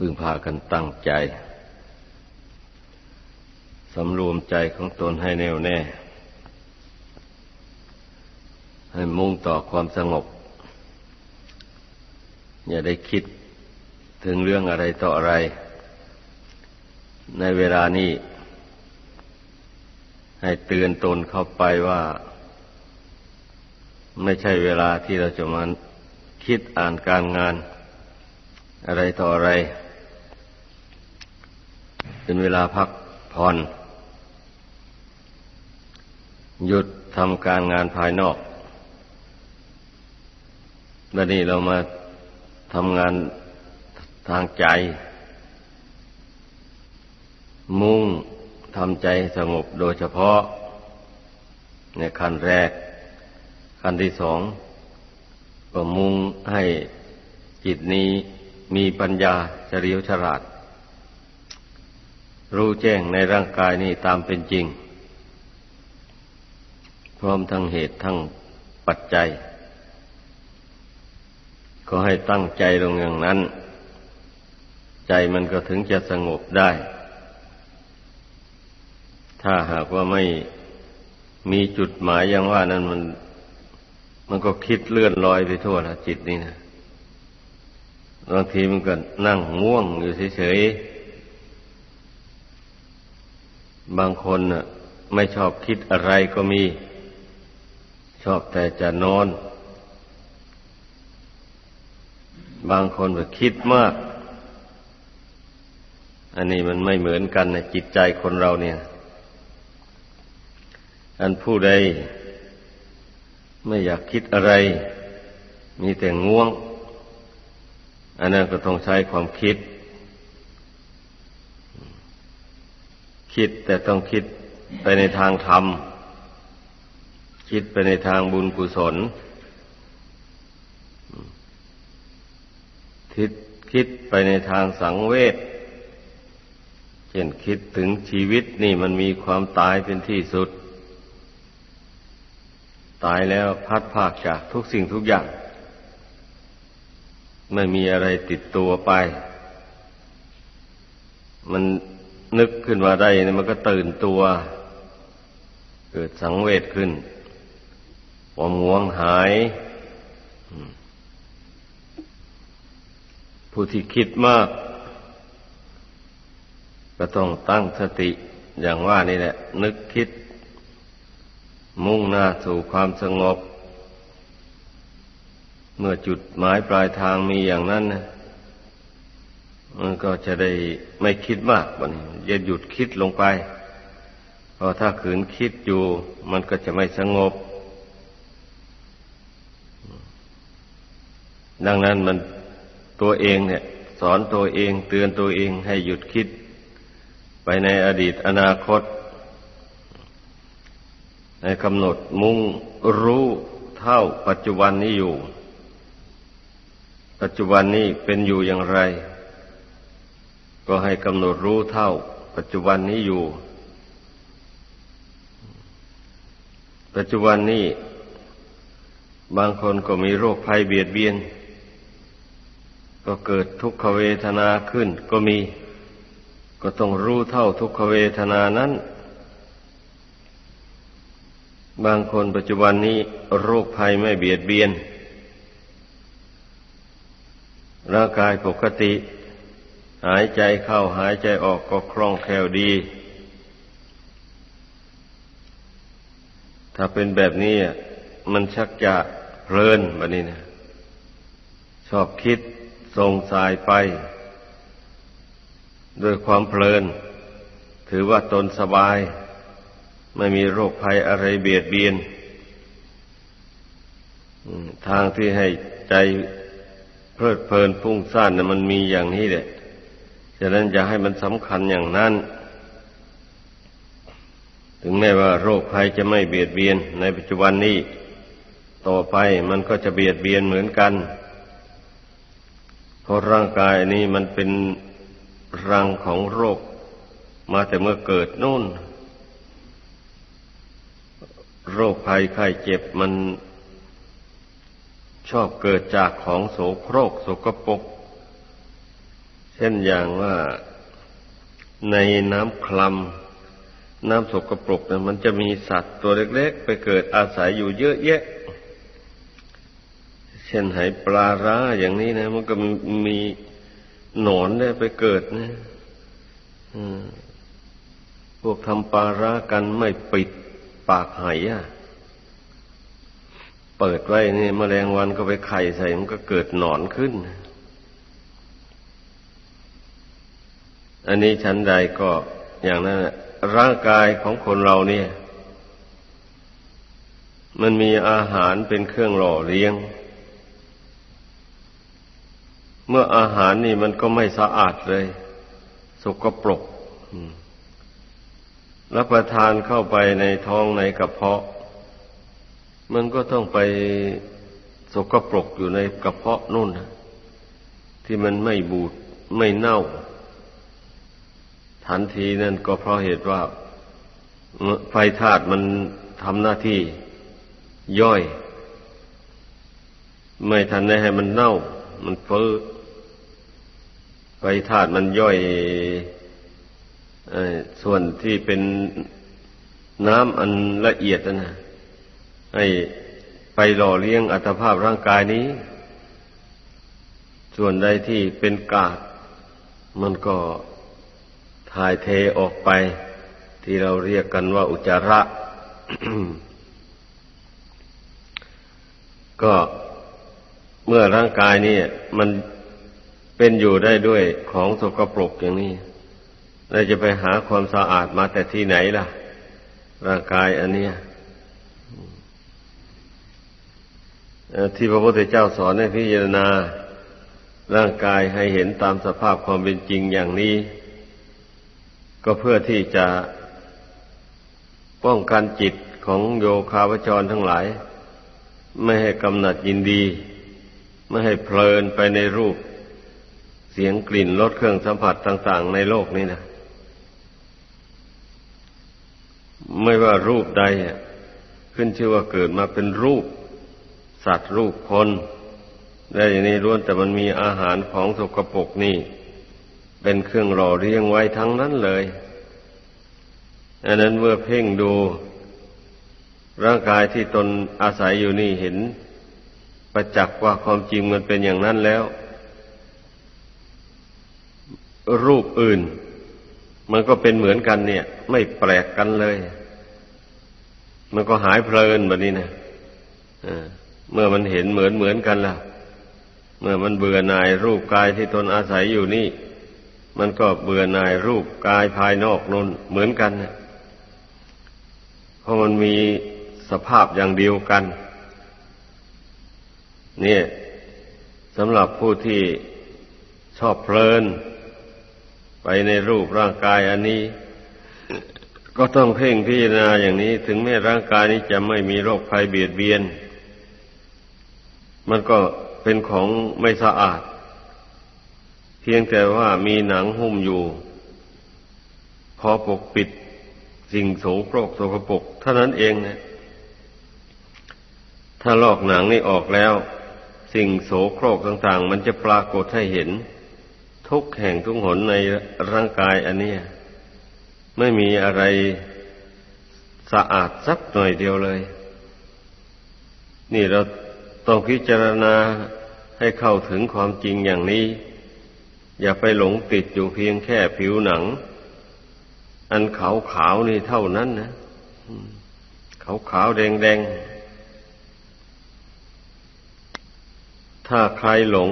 พึงพากันตั้งใจ สำรวมใจของตนให้แน่วแน่ ให้มุ่งต่อความสงบ อย่าได้คิดถึงเรื่องอะไรต่ออะไร ในเวลานี้ ให้เตือนตนเข้าไปว่า ไม่ใช่เวลาที่เราจะมาคิดอ่านการงานอะไรต่ออะไร เป็นเวลาพักผ่อน หยุดทำการงานภายนอก แล้วนี่เรามาทำงานทางใจ มุ่งทำใจสงบโดยเฉพาะ ในขั้นแรก ขั้นที่สองก็มุ่งให้จิตนี้มีปัญญาเฉลียวฉลาด รู้แจ้งในร่างกายนี้ตามเป็นจริง พร้อมทั้งเหตุทั้งปัจจัย ก็ให้ตั้งใจลงอย่างนั้น ใจมันก็ถึงจะสงบได้ ถ้าหากว่าไม่มีจุดหมายอย่างว่านั้นมัน มันก็คิดเลื่อนลอยไปทั่วนะจิตนี่นะบางทีมันก็นั่งง่วงอยู่เฉยๆ บางคนน่ะไม่ชอบคิดอะไรก็มี ชอบแต่จะนอน บางคนก็คิดมาก อันนี้มันไม่เหมือนกันนะจิตใจคนเราเนี่ย อันผู้ใดไม่อยากคิดอะไร มีแต่ง่วง อันนั้นก็ต้องใช้ความคิด คิดแต่ต้องคิดไปในทางธรรม คิดไปในทางบุญกุศลคิดคิดไปในทางสังเวชเช่นคิดถึงชีวิตนี่มันมีความตายเป็นที่สุด ตายแล้วพัดภาคจากทุกสิ่งทุกอย่าง ไม่มีอะไรติดตัวไป มัน นึกขึ้นมาได้เนี่ยมันก็ตื่นตัว เกิดสังเวชขึ้นความง่วงหาย ผู้ที่คิดมาก ก็ต้องตั้งสติอย่างว่านี่แหละ นึกคิด มุ่งหน้าสู่ความสงบ เมื่อจุดหมายปลายทางมีอย่างนั้นนะ มันก็จะได้ไม่คิดมากมันจะหยุดคิดลงไปเพราะถ้าขืนคิดอยู่ มันก็จะไม่สงบ ดังนั้นมันตัวเองเนี่ย สอนตัวเองเตือนตัวเองให้หยุดคิด ไปในอดีตอนาคต ในกำหนดมุ่งรู้เท่าปัจจุบันนี้อยู่ ปัจจุบันนี้เป็นอยู่อย่างไร ก็ให้กำหนดรู้เท่า ปัจจุบันนี้อยู่ ปัจจุบันนี้ บางคนก็มีโรคภัยเบียดเบียน ก็เกิดทุกขเวทนาขึ้น ก็มี ก็ต้องรู้เท่าทุกขเวทนานั้น บางคนปัจจุบันนี้ โรคภัยไม่เบียดเบียนร่างกายปกติ หายใจเข้าหายใจออกก็คล่องแคล่วดี ถ้าเป็นแบบนี้มันชักจะเพลินแบบนี้นะชอบคิดส่งสายไป ด้วยความเพลิน ถือว่าตนสบาย ไม่มีโรคภัยอะไรเบียดเบียน ทางที่ให้ใจเพลิดเพลินฟุ้งซ่านนะมันมีอย่างนี้แหละ ฉะนั้นอย่าให้มันสำคัญอย่างนั้น ถึงแม้ว่าโรคภัยจะไม่เบียดเบียนในปัจจุบันนี้ ต่อไปมันก็จะเบียดเบียนเหมือนกัน เพราะร่างกายนี้มันเป็นรังของโรค มาแต่เมื่อเกิดนู่น โรคภัยไข้เจ็บมันชอบเกิดจากของโสโครกสกปรก เช่นอย่างว่าในน้ำคลำน้ำสกปรกเนี่ยมันจะมีสัตว์ตัวเล็ก ๆ ไปเกิดอาศัยอยู่เยอะแยะ เช่นไหปลาร้าอย่างนี้นะ มันก็มีหนอนได้ไปเกิดนะพวกทำปลาร้ากันไม่ปิดปากไหอะเปิดไว้นี่มแมลงวันก็ไปไข่ใส่มันก็เกิดหนอนขึ้น อันนี้ชั้นใดก็อย่างนั้นร่างกายของคนเราเนี่ย มันมีอาหารเป็นเครื่องหล่อเลี้ยง เมื่ออาหารนี่มันก็ไม่สะอาดเลย สกปรกรับประทานเข้าไปในท้องในกระเพาะ มันก็ต้องไปสกปรกอยู่ในกระเพาะนู่นที่มันไม่บูดไม่เน่า ทันทีนั่นก็เพราะเหตุว่าไฟธาตุมันทำหน้าที่ย่อย ไม่ทันได้ให้มันเน่า มันเฟ้อไฟธาตุมันย่อยส่วนที่เป็นน้ำอันละเอียดนะให้ไปหล่อเลี้ยงอัตภาพร่างกายนี้ ส่วนใดที่เป็นกากมันก็ ถ่ายเทออกไป ที่เราเรียกกันว่าอุจจาระ ก็เมื่อร่างกายนี่มันเป็นอยู่ได้ด้วยของสกปรกอย่างนี้เราจะไปหาความสะอาดมาแต่ที่ไหนล่ะ ร่างกายอันเนี้ยที่พระพุทธเจ้าสอนให้พิจารณา ร่างกายให้เห็นตามสภาพความเป็นจริงอย่างนี้ ก็เพื่อที่จะป้องกันจิตของโยคาวจรทั้งหลาย ไม่ให้กำหนัดยินดี ไม่ให้เพลินไปในรูป เสียงกลิ่นรสเครื่องสัมผัสต่าง ๆ ในโลกนี้นะไม่ว่ารูปใดขึ้นชื่อว่าเกิดมาเป็นรูป สัตว์รูปคนได้อย่างนี้ล้วนแต่มันมีอาหารของสกปรกนี่ เป็นเครื่องหล่อเลี้ยงไว้ทั้งนั้นเลย อันนั้นเมื่อเพ่งดู ร่างกายที่ตนอาศัยอยู่นี่เห็น ประจักษ์ว่าความจริงมันเป็นอย่างนั้นแล้ว รูปอื่น มันก็เป็นเหมือนกันเนี่ย ไม่แปลกกันเลย มันก็หายเพลินแบบนี้นะเมื่อมันเห็นเหมือนเหมือนกันล่ะ เมื่อมันเบื่อหน่ายรูปกายที่ตนอาศัยอยู่นี่ มันก็เบื่อหน่ายรูปกายภายนอกนนเหมือนกันนะเพราะมันมีสภาพอย่างเดียวกัน เนี่ยสำหรับผู้ที่ชอบเพลิน ไปในรูปร่างกายอันนี้ ก็ต้องเพ่งพิจารณาอย่างนี้ ถึงแม้ร่างกายนี้จะไม่มีโรคภัยเบียดเบียน มันก็เป็นของไม่สะอาด เพียงแต่ว่ามีหนังหุ้มอยู่ พอปกปิดสิ่งโสโครกโสกปกเท่านั้นเองนะถ้าลอกหนังนี่ออกแล้ว สิ่งโสโครกต่างๆ มันจะปรากฏให้เห็น ทุกแห่งทุกหนในร่างกายอันนี้ไม่มีอะไรสะอาดสักหน่อยเดียวเลย นี่เราต้องพิจารณาให้เข้าถึงความจริงอย่างนี้ อย่าไปหลงติดอยู่เพียงแค่ผิวหนัง อันขาวขาวนี่เท่านั้นนะขาวขาวแดงแดงถ้าใครหลง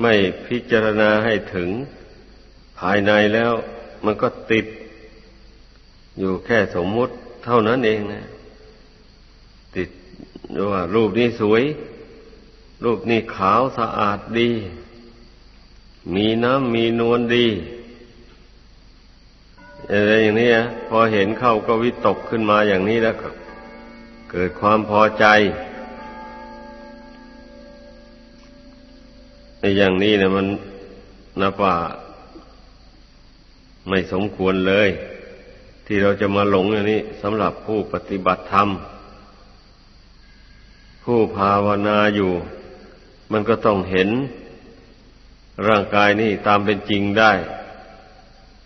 ไม่พิจารณาให้ถึง ภายในแล้วมันก็ติด อยู่แค่สมมุติเท่านั้นเองนะติดว่ารูปนี้สวย รูปนี้ขาวสะอาดดี มีน้ำมีนวลดีอะไรอย่างนี้พอเห็นเข้าก็วิตกขึ้นมาอย่างนี้แล้วเกิดความพอใจในอย่างนี้เนี่ยมันนับว่าไม่สมควรเลย ที่เราจะมาหลงอย่างนี้สำหรับผู้ปฏิบัติธรรม ผู้ภาวนาอยู่ มันก็ต้องเห็น ร่างกายนี่ตามเป็นจริงได้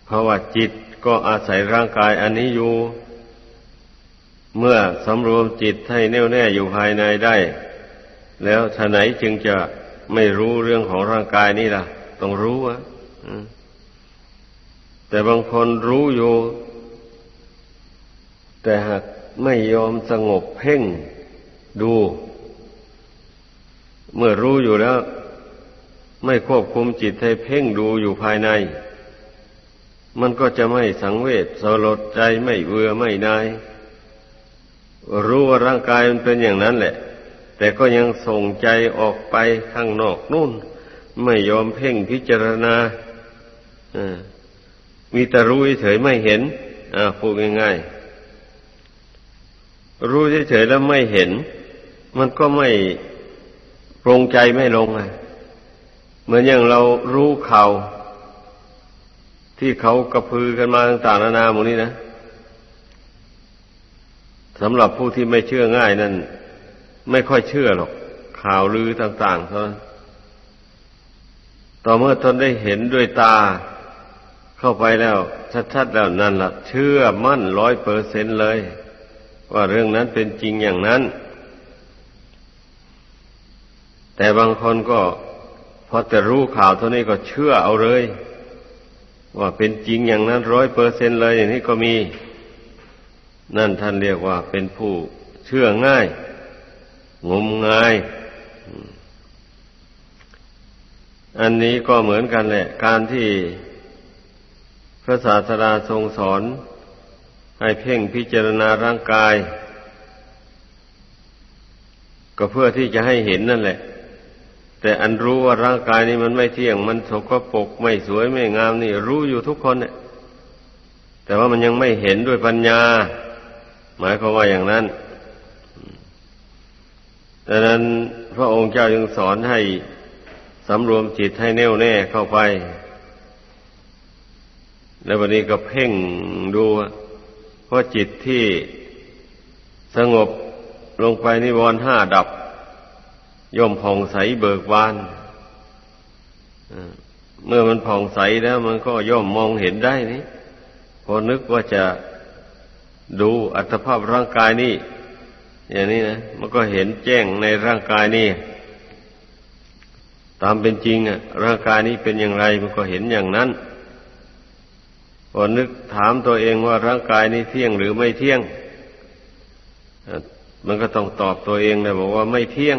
เพราะว่าจิตก็อาศัยร่างกายอันนี้อยู่ เมื่อสำรวมจิตให้แน่วแน่อยู่ภายในได้ แล้วฉะไหนจึงจะไม่รู้เรื่องของร่างกายนี่ล่ะ ต้องรู้อะแต่บางคนรู้อยู่ แต่หากไม่ยอมสงบเพ่งดู เมื่อรู้อยู่แล้ว ไม่ควบคุมจิตให้เพ่งดูอยู่ภายใน มันก็จะไม่สังเวชสลดใจไม่เบื่อไม่นายรู้ว่าร่างกายมันเป็นอย่างนั้นแหละ แต่ก็ยังส่งใจออกไปข้างนอกนู่น ไม่ยอมเพ่งพิจารณามีแต่รู้เฉยไม่เห็นพูดง่ายๆรู้เฉยแล้วไม่เห็น มันก็ไม่ปรงใจไม่ลงไง เหมือนอย่างเรารู้ข่าวที่เขากระพือกันมาต่างๆนานาหมดนี้นะสำหรับผู้ที่ไม่เชื่อง่ายนั่นไม่ค่อยเชื่อหรอก ข่าวลือต่างๆเท่านั้นต่อเมื่อตนได้เห็นด้วยตาเข้าไปแล้ว ชัดๆแล้วนั่นละเชื่อมั่นร้อยเปอร์เซนเลย ว่าเรื่องนั้นเป็นจริงอย่างนั้น แต่บางคนก็ พอจะรู้ข่าวเท่านี้ก็เชื่อเอาเลย ว่าเป็นจริงอย่างนั้นร้อยเปอร์เซนเลยอย่างนี้ก็มี นั่นท่านเรียกว่าเป็นผู้เชื่อง่าย งมงาย อันนี้ก็เหมือนกันแหละ การที่พระศาสดาทรงสอน ให้เพ่งพิจารณาร่างกาย ก็เพื่อที่จะให้เห็นนั่นแหละ แต่อันรู้ว่าร่างกายนี้มันไม่เที่ยง มันสกปรกไม่สวยไม่งามนี่ รู้อยู่ทุกคนเนี่ยแต่ว่ามันยังไม่เห็นด้วยปัญญา หมายความว่าอย่างนั้นดังนั้นพระองค์เจ้าจึงสอนให้สำรวมจิตให้แน่วแน่เข้าไป แล้ววันนี้ก็เพ่งดูเพราะจิตที่สงบลงไปนิวรณ์ห้าดับ ย่อมผ่องใสเบิกบานเมื่อมันผ่องใสแล้ว มันก็ย่อมมองเห็นได้นี่พอนึกว่าจะดูอัตภาพร่างกายนี่อย่างนี้นะมันก็เห็นแจ้งในร่างกายนี่ ตามเป็นจริงอะ ร่างกายนี้เป็นอย่างไร มันก็เห็นอย่างนั้นพอนึกถามตัวเองว่าร่างกายนี้เที่ยงหรือไม่เที่ยง มันก็ต้องตอบตัวเองนะบอกว่าไม่เที่ยง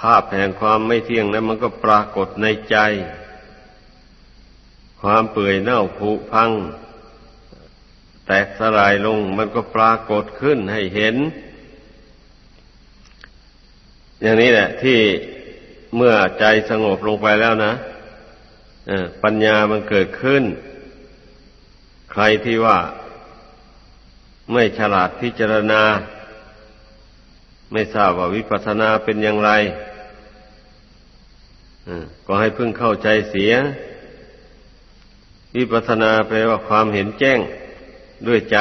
ภาพแห่งความไม่เที่ยงนั้นมันก็ปรากฏในใจ ความเปื่อยเน่าผุพัง แตกสลายลงมันก็ปรากฏขึ้นให้เห็น อย่างนี้แหละ ที่เมื่อใจสงบลงไปแล้วนะปัญญามันเกิดขึ้น ใครที่ว่าไม่ฉลาดพิจารณา ไม่ทราบว่าวิปัสสนาเป็นอย่างไร ก็ให้พึ่งเข้าใจเสีย วิปัสนาแปลว่าความเห็นแจ้งด้วยใจ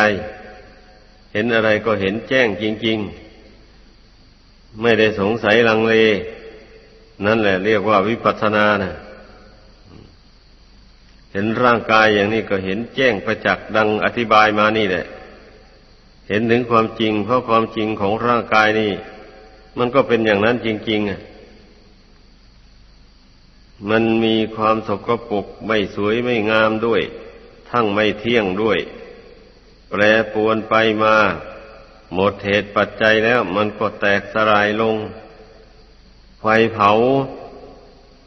เห็นอะไรก็เห็นแจ้งจริง ๆ ไม่ได้สงสัยลังเล นั่นแหละเรียกว่าวิปัสสนานะเห็นร่างกายอย่างนี้ก็เห็นแจ้งประจักษ์ดังอธิบายมานี่แหละ เห็นถึงความจริง เพราะความจริงของร่างกายนี่ มันก็เป็นอย่างนั้นจริง ๆ อะ มันมีความสกปรกไม่สวยไม่งามด้วย ทั้งไม่เที่ยงด้วย แปรปวนไปมา หมดเหตุปัจจัยแล้วมันก็แตกสลายลง ไฟเผา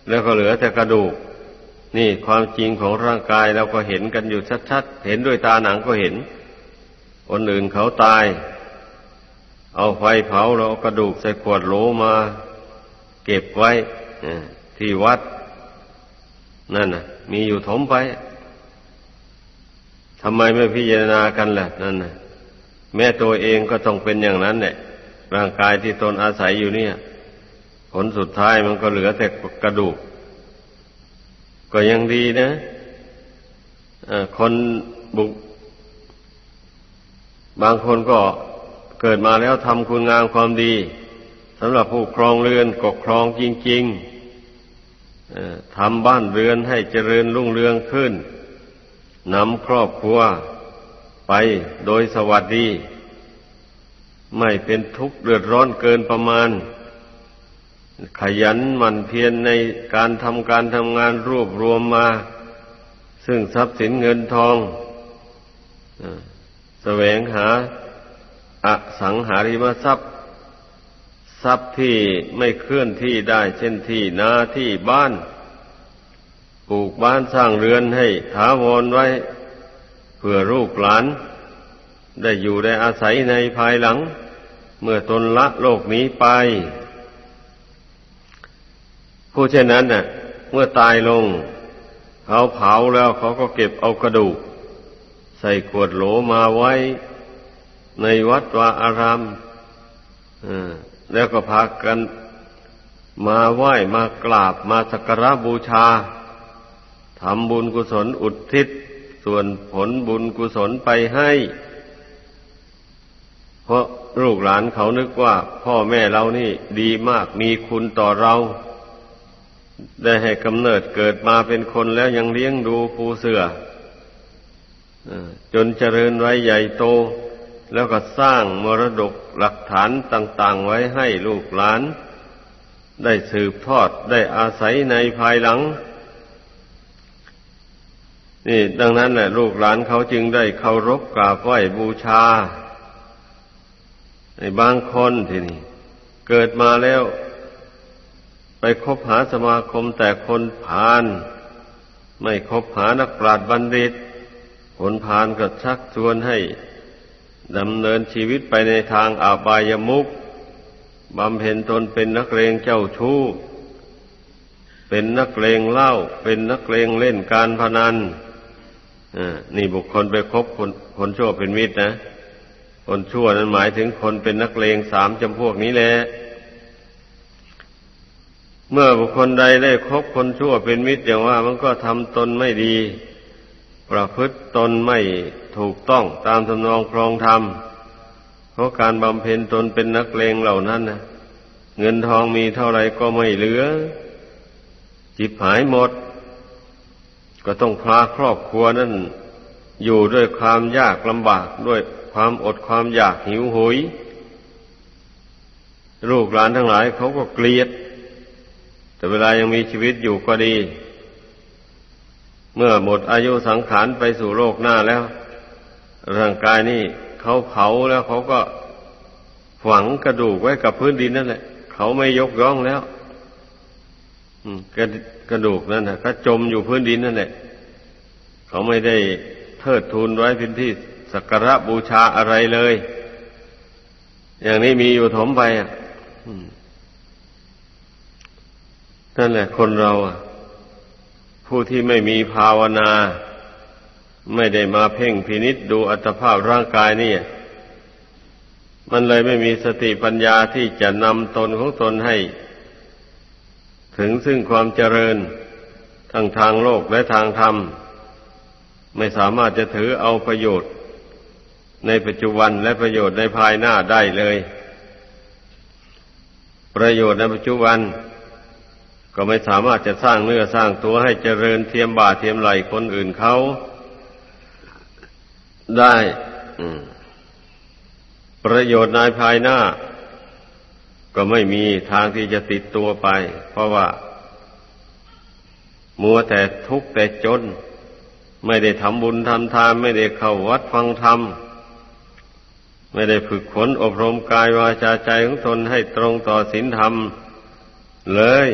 แล้วก็เหลือแต่กระดูก นี่ความจริงของร่างกายเราก็เห็นกันอยู่ชัดๆ เห็นด้วยตาหนังก็เห็น คนอื่นเขาตาย เอาไฟเผาเรากระดูกใส่ขวดโหลมา เก็บไว้ที่วัด นั่นน่ะ มีอยู่ถมไปทำไมไม่พิจารณากันล่ะนั่นน่ะ แม่ตัวเองก็ต้องเป็นอย่างนั้นแหละร่างกายที่ตนอาศัยอยู่เนี่ย ผลสุดท้ายมันก็เหลือแต่กระดูก ก็ยังดีนะคนบุก บางคนก็เกิดมาแล้วทำคุณงามความดีสำหรับผู้ครองเรือนกครองจริง ๆ ทำบ้านเรือนให้เจริญรุ่งเรืองขึ้นนำครอบครัวไปโดยสวัสดี ไม่เป็นทุกข์เดือดร้อนเกินประมาณ ขยันหมั่นเพียรในการทำการทำงานรวบรวมมา ซึ่งทรัพย์สินเงินทองอแสวงหาอสังหาริมทรัพย์ ทรัพย์ที่ไม่เคลื่อนที่ได้เช่นที่นาที่บ้านปลูกบ้านสร้างเรือนให้ถาวรไว้ เพื่อลูกหลาน ได้อยู่ได้อาศัยในภายหลัง เมื่อตนละโลกนี้ไป ผู้เช่นนั้นน่ะ เมื่อตายลง เขาเผาแล้วเขาก็เก็บเอากระดูก ใส่ขวดโหลมาไว้ ในวัดวาอาราม แล้วก็พากันมาไหว้มากราบมาสักการะบูชาทำบุญกุศลอุทิศ ส่วนผลบุญกุศลไปให้ เพราะลูกหลานเขานึกว่า พ่อแม่เรานี่ดีมากมีคุณต่อเรา ได้ให้กำเนิดเกิดมาเป็นคนแล้วยังเลี้ยงดูปูเสือจนเจริญไว้ใหญ่โต แล้วก็สร้างมรดกหลักฐานต่าง ๆ ไว้ให้ลูกหลาน ได้สืบทอดได้อาศัยในภายหลัง นี่ดังนั้นแหละลูกหลานเขาจึงได้เคารพกราบไหว้บูชา ในบางคนทีนี่เกิดมาแล้ว ไปคบหาสมาคมแต่คนพาลไม่คบหานักปราชญ์บัณฑิตคนพาลก็ชักชวนให้ ดำเนินชีวิตไปในทางอาบายมุกบำเพ็ญตนเป็นนักเลงเจ้าชู้ เป็นนักเลงเล้าเป็นนักเลงเล่นการพนันนี่บุคคลไปคบคนคนชั่วเป็นมิตรนะ คนชั่วนั้นหมายถึงคนเป็นนักเลงสามจำพวกนี้แหละ เมื่อบุคคลใดได้คบคนชั่วเป็นมิตรอย่างว่า มันก็ทำตนไม่ดี ประพฤติตนไม่ ถูกต้องตามทำนองครองธรรมเพราะการบำเพ็ญตนเป็นนักเลงเหล่านั้นนะเงินทองมีเท่าไรก็ไม่เหลือ จิบหายหมด ก็ต้องพาครอบครัวนั้นอยู่ด้วยความยากลำบากด้วยความอดความอยากหิวโหยลูกหลานทั้งหลายเขาก็เกลียด แต่เวลายังมีชีวิตอยู่ก็ดี เมื่อหมดอายุสังขารไปสู่โลกหน้าแล้ว ร่างกายนี่เขาเผาแล้วเขาก็ฝังกระดูกไว้กับพื้นดินนั่นแหละ เขาไม่ยกย่องแล้วกระกระดูกนั่นนะก็จมอยู่พื้นดินนั่นแหละ เขาไม่ได้เทิดทูนไว้เป็นที่สักการะบูชาอะไรเลย อย่างนี้มีอยู่ถมไปอะนั่นแหละคนเราอะผู้ที่ไม่มีภาวนา ไม่ได้มาเพ่งพินิษดูอัตภาพร่างกายนี่มันเลยไม่มีสติปัญญาที่จะนำตนของตนให้ ถึงซึ่งความเจริญทั้งทางโลกและทางธรรม ไม่สามารถจะถือเอาประโยชน์ ในปัจจุบันและประโยชน์ในภายหน้าได้เลย ประโยชน์ในปัจจุบัน ก็ไม่สามารถจะสร้างเนื้อสร้างตัวให้เจริญเทียมบ่าเทียมไหลคนอื่นเขา ได้ประโยชน์ในภายหน้า ก็ไม่มีทางที่จะติดตัวไป เพราะว่า มัวแต่ทุกข์แต่จน ไม่ได้ทำบุญทำทานไม่ได้เข้าวัดฟังธรรมไม่ได้ฝึกฝนอบรมกายวาจาใจของตนให้ตรงต่อศีลธรรม เลย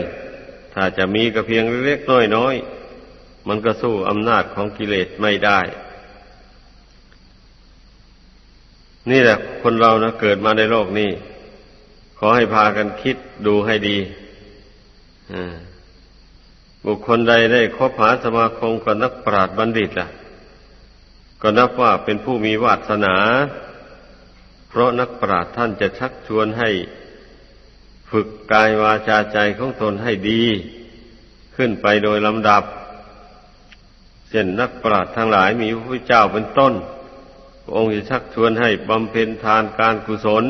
ถ้าจะมีก็เพียงเล็กน้อยน้อย มันก็สู้อำนาจของกิเลสไม่ได้ นี่แหละคนเรานะเกิดมาในโลกนี้ ขอให้พากันคิดดูให้ดีบุคคลใดได้คบหาสมาคมกับนักปราชญ์บัณฑิตล่ะ ก็นับว่าเป็นผู้มีวาสนา เพราะนักปราชญ์ท่านจะชักชวนให้ฝึกกายวาจาใจของตนให้ดี ขึ้นไปโดยลำดับเช่นนักปราชญ์ทั้งหลายมีพระเจ้าเป็นต้น พระองค์จะชักชวนให้บำเพ็ญทานการกุศล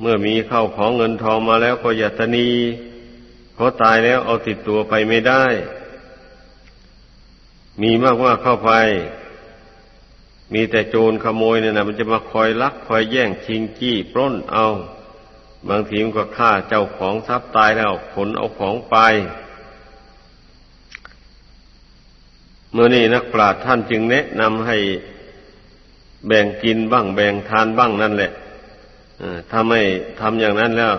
เมื่อมีเข้าของเงินทองมาแล้วก็อย่าตนีพราะตายแล้วเอาติดตัวไปไม่ได้ มีมากว่าเข้าไป มีแต่โจรขโมยเนี่ยนะมันจะมาคอยลัก คอยแย่งชิงจี้ปล้นเอา บางทีมันก็ฆ่าเจ้าของทรัพย์ตายแล้วขนเอาของไปเมื่อนี้นักปราชญ์ท่านจึงแนะนำให้ แบ่งกินบ้าง แบ่งทานบ้างนั่นแหละถ้าไม่ทำอย่างนั้นแล้ว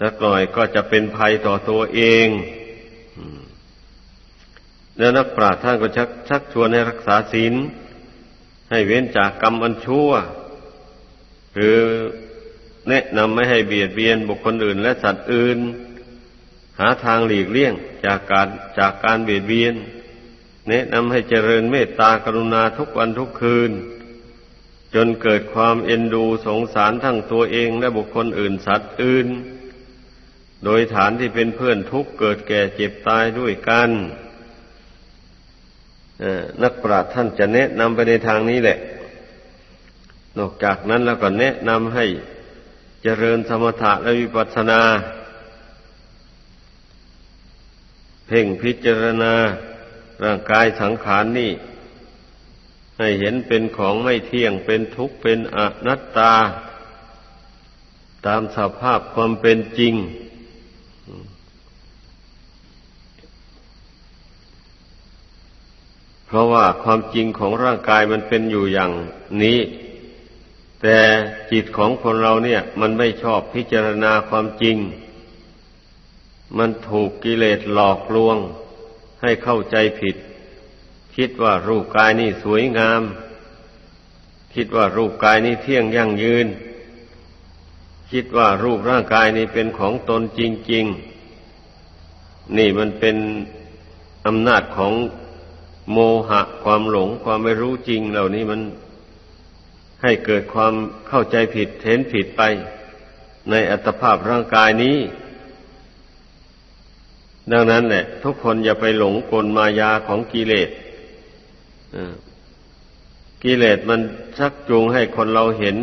สักหน่อยก็จะเป็นภัยต่อตัวเองแล้วนักปราชญ์ท่านก็ชักชักชวนให้รักษาศีลให้เว้นจากกรรมอันชั่ว หรือแนะนำไม่ให้เบียดเบียนบุคคลอื่น และสัตว์อื่น หาทางหลีกเลี่ยงจากการจากการเบียดเบียน แนะนำให้เจริญเมตตากรุณาทุกวันทุกคืน จนเกิดความเอ็นดูสงสารทั้งตัวเองและบุคคลอื่นสัตว์อื่น โดยฐานที่เป็นเพื่อนทุกข์เกิดแก่เจ็บตายด้วยกันนักปราชญ์ท่านจะแนะนำไปในทางนี้แหละ นอกจากนั้นแล้วก็แนะนำให้เจริญสมถะและวิปัสสนา เพ่งพิจารณาร่างกายสังขารนนี่ ให้เห็นเป็นของไม่เที่ยงเป็นทุกข์เป็นอนัตตา ตามสภาพความเป็นจริง เพราะว่าความจริงของร่างกายมันเป็นอยู่อย่างนี้ แต่จิตของคนเราเนี่ย มันไม่ชอบพิจารณาความจริง มันถูกกิเลสหลอกลวง ให้เข้าใจผิด คิดว่ารูปกายนี่สวยงาม คิดว่ารูปกายนี้เที่ยงยั่งยืน คิดว่ารูปร่างกายนี้เป็นของตนจริง ๆ นี่มันเป็นอำนาจของโมหะความหลงความไม่รู้จริงเหล่านี้มันให้เกิดความเข้าใจผิดเห็นผิดไป ในอัตภาพร่างกายนี้ ดังนั้นแหละ ทุกคนอย่าไปหลงกลมายาของกิเลส กิเลสมันชักจูงให้คนเราเห็น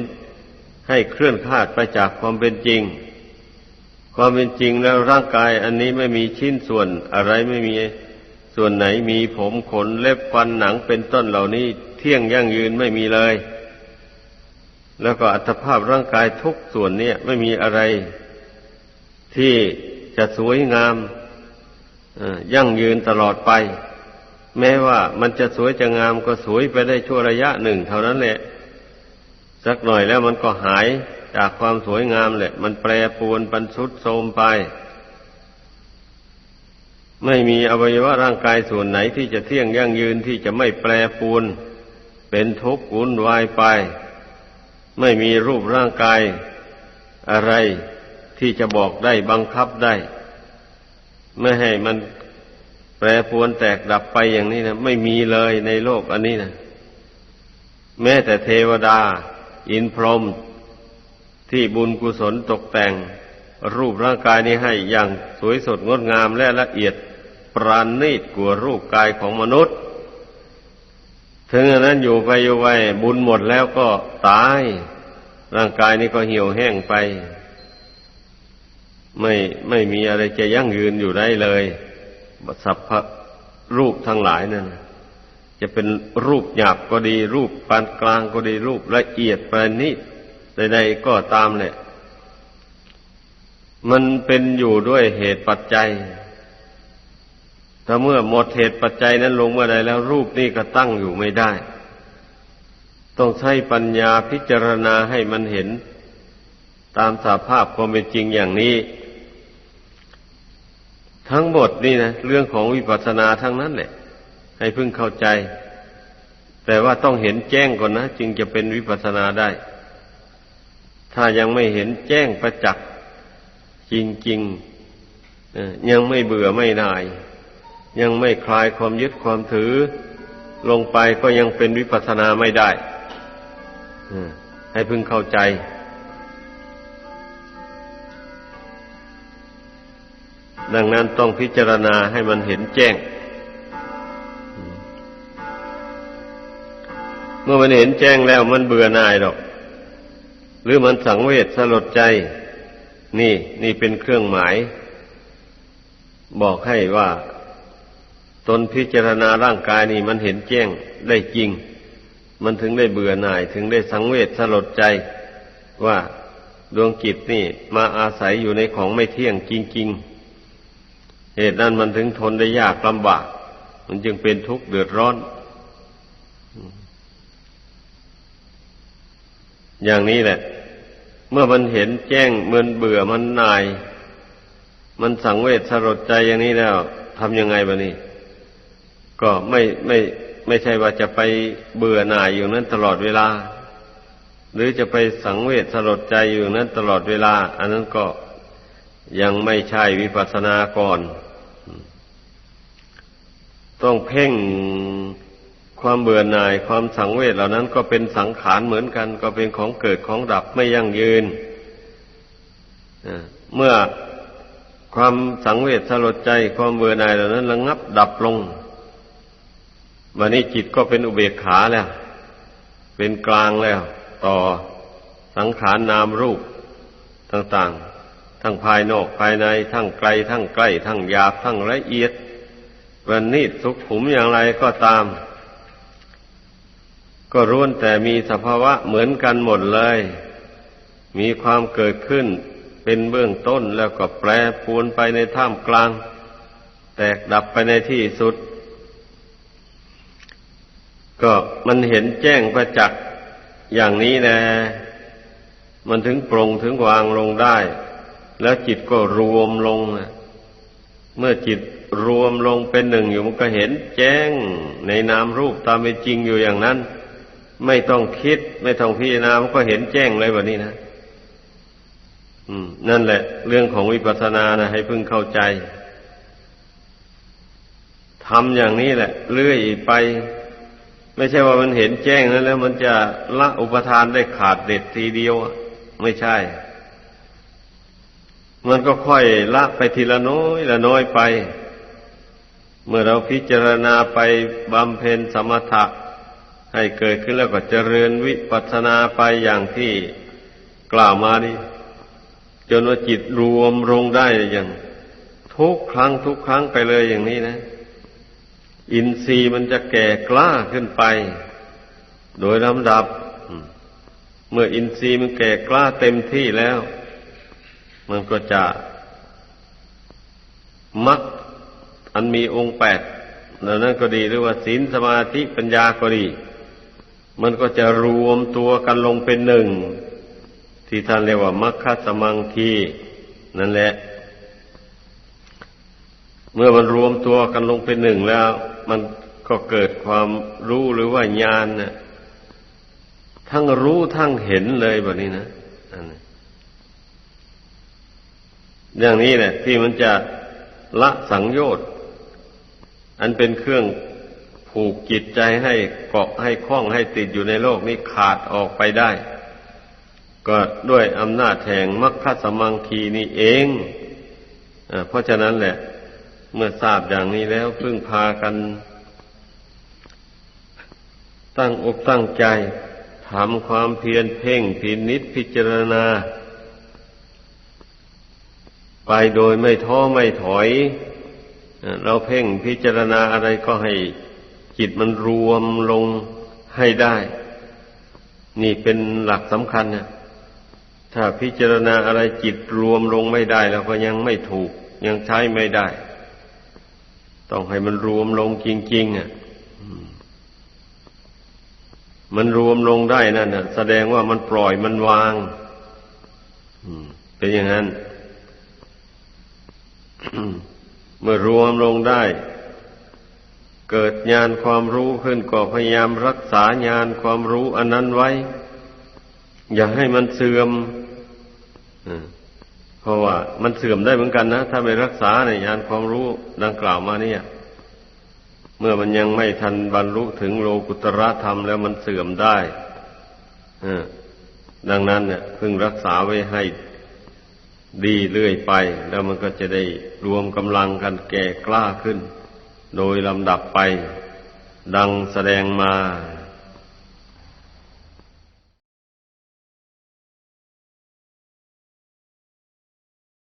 ให้เคลื่อนคลาดไปจากความเป็นจริง ความเป็นจริงแล้วร่างกายอันนี้ไม่มีชิ้นส่วนอะไรไม่มีส่วนไหนมีผมขนเล็บฟันหนังเป็นต้นเหล่านี้ เที่ยงยั่งยืนไม่มีเลย แล้วก็อัตภาพร่างกายทุกส่วนเนี่ยไม่มีอะไร ที่จะสวยงามยั่งยืนตลอดไป แม้ว่ามันจะสวยจะงามก็สวยไปได้ชั่วระยะหนึ่ง เท่านั้นแหละ สักหน่อยแล้วมันก็หายจากความสวยงามแหละ มันแปรปรวนปันสุดโทมไป ไม่มีอวัยวะร่างกายส่วนไหนที่จะเที่ยงยั่งยืนที่จะไม่แปรปรวนเป็นทุกข์วุ่นวายไป ไม่มีรูปร่างกาย อะไรที่จะบอกได้บังคับได้ ไม่ให้มัน รปรวนแตกดับไปอย่างนี้นะไม่มีเลยในโลกอันนี้นะแม้แต่เทวดา อินพรหมที่บุญกุศลตกแต่ง รูปร่างกายนี้ให้อย่างสวยสดงดงามและละเอียดปราณีตกว่ารูปกายของมนุษย์ ถึงอันนั้นอยู่ไปอยู่ไปบุญหมดแล้วก็ตาย ร่างกายนี้ก็เหี่ยวแห้งไป ไม่ไม่มีอะไรจะยั่งยืนอยู่ได้เลย สัพพรูปทั้งหลายนั่นจะเป็นรูปหยาบก็ดี รูปปานกลางก็ดี รูปละเอียดประณีตใดๆก็ตามเนี่ยมันเป็นอยู่ด้วยเหตุปัจจัย ถ้าเมื่อหมดเหตุปัจจัยนั้นลงเมื่อใดแล้วรูปนี้ก็ตั้งอยู่ไม่ได้ ต้องใช้ปัญญาพิจารณาให้มันเห็น ตามสาภาพความเป็นจริงอย่างนี้ ทั้งหมดนี่นะเรื่องของวิปัสสนาทั้งนั้นแหละ ให้พึ่งเข้าใจ แต่ว่าต้องเห็นแจ้งก่อนนะ จึงจะเป็นวิปัสสนาได้ ถ้ายังไม่เห็นแจ้งประจักษ์จริงๆยังไม่เบื่อไม่นาย ยังไม่คลายความยึดความถือ ลงไปก็ยังเป็นวิปัสสนาไม่ได้ให้พึ่งเข้าใจ ดังนั้นต้องพิจารณาให้มันเห็นแจ้ง เมื่อมันเห็นแจ้งแล้วมันเบื่อหน่ายหรอก หรือมันสังเวชสลดใจ นี่ นี่เป็นเครื่องหมาย บอกให้ว่า ตนพิจารณาร่างกายนี่มันเห็นแจ้งได้จริง มันถึงได้เบื่อหน่าย ถึงได้สังเวชสลดใจว่าดวงจิตนี่มาอาศัยอยู่ในของไม่เที่ยงจริง ๆ เหตุนั้นมันถึงทนได้ยากลำบาก มันจึงเป็นทุกข์เดือดร้อน อย่างนี้แหละ เมื่อมันเห็นแจ้งมันเบื่อมันนาย มันสังเวชสลดใจอย่างนี้แล้วทำยังไงบะนี่ก็ไม่ไม่ไม่ใช่ว่าจะไปเบื่อหน่ายอยู่นั้นตลอดเวลา หรือจะไปสังเวชสลดใจอยู่นั้นตลอดเวลา อันนั้นก็ยังไม่ใช่วิปัสสนาก่อน ต้องเพ่งความเบื่อหน่ายความสังเวชเหล่านั้นก็เป็นสังขารเหมือนกัน ก็เป็นของเกิดของดับไม่ยั่งยืนเมื่อความสังเวชสลดใจความเบื่อหน่ายเหล่านั้นระงับดับลงวันนี้จิตก็เป็นอุเบกขาแล้ว เป็นกลางแล้ว ต่อสังขารนนามรูปต่าง ๆ ทั้งภายนอกภายในทั้งไกล ทั้งใกล้ ทั้งหยาบทั้งละเอียด วันนี้สุขขุมอย่างไรก็ตาม ก็ร้วนแต่มีสภาวะเหมือนกันหมดเลย มีความเกิดขึ้นเป็นเบื้องต้นแล้วก็แปรปวนไปในท่ามกลาง แตกดับไปในที่สุด ก็มันเห็นแจ้งประจักษ์อย่างนี้แนะมันถึงปรงถึงวางลงได้ แล้วจิตก็รวมลง เมื่อจิต รวมลงเป็นหนึ่งอยู่มันก็เห็นแจ้งในนามรูปตามเป็นจริงอยู่อย่างนั้น ไม่ต้องคิด ไม่ต้องพิจารณามันก็เห็นแจ้งเลยแบบนี้นะอืมนั่นแหละ เรื่องของวิปัสสนานะให้พึ่งเข้าใจทำอย่างนี้แหละ เรื่อยไป ไม่ใช่ว่ามันเห็นแจ้งนั้นแล้วมันจะละอุปทานได้ขาดเด็ดทีเดียวไม่ใช่ มันก็ค่อยละไปทีละน้อยละน้อยไป เมื่อเราพิจารณาไปบำเพ็ญสมถะ ให้เกิดขึ้นแล้วก็เจริญวิปัสสนาไปอย่างที่กล่าวมานี่จนว่าจิตรวมลงได้อย่าง ทุกครั้งทุกครั้งไปเลยอย่างนี้นะ อินทรีย์มันจะแก่กล้าขึ้นไป โดยลำดับ เมื่ออินทรีย์มันแก่กล้าเต็มที่แล้ว มันก็จะมัก อันมีองค์แปดนั้นก็ดีหรือว่าศีลสมาธิปัญญาก็ดี มันก็จะรวมตัวกันลงเป็นหนึ่ง ที่ท่านเรียกว่ามัคคสมังคีนั่นแหละ เมื่อมันรวมตัวกันลงเป็นหนึ่งแล้ว มันก็เกิดความรู้หรือว่าญาณนะทั้งรู้ทั้งเห็นเลยแบบนี้นะอย่างนี้แหละที่มันจะละสังโยชน์ อันเป็นเครื่องผูกจิตใจให้เกาะให้คล้องให้ติดอยู่ในโลกนี้ขาดออกไปได้ ก็ด้วยอำนาจแห่งมรรคสมังคีนี่เองเพราะฉะนั้นแหละ เมื่อทราบอย่างนี้แล้วพึ่งพากัน ตั้งอกตั้งใจทำความเพียรเพ่งพินิษพิจารณา ไปโดยไม่ท้อไม่ถอย เราเพ่งพิจารณาอะไรก็ให้จิตมันรวมลงให้ได้ นี่เป็นหลักสำคัญนะถ้าพิจารณาอะไรจิตรวมลงไม่ได้แล้วก็ยังไม่ถูก ยังใช้ไม่ได้ ต้องให้มันรวมลงจริงๆอะมันรวมลงได้นั่นนะแสดงว่ามันปล่อยมันวางเป็นอย่างนั้น เมื่อรวมลงได้ เกิดญาณความรู้ขึ้นก็พยายามรักษาญาณความรู้อันนั้นไว้ อย่าให้มันเสื่อมเพราะว่ามันเสื่อมได้เหมือนกันนะ ถ้าไม่รักษาในญาณความรู้ดังกล่าวมาเนี่ย เมื่อมันยังไม่ทันบรรลุถึงโลกุตระธรรมแล้วมันเสื่อมได้ดังนั้นเนี่ยพึงรักษาไว้ให้ ดีเรื่อยไป แล้วมันก็จะได้รวมกำลังกันแก่กล้าขึ้น โดยลำดับไป ดังแสดงมา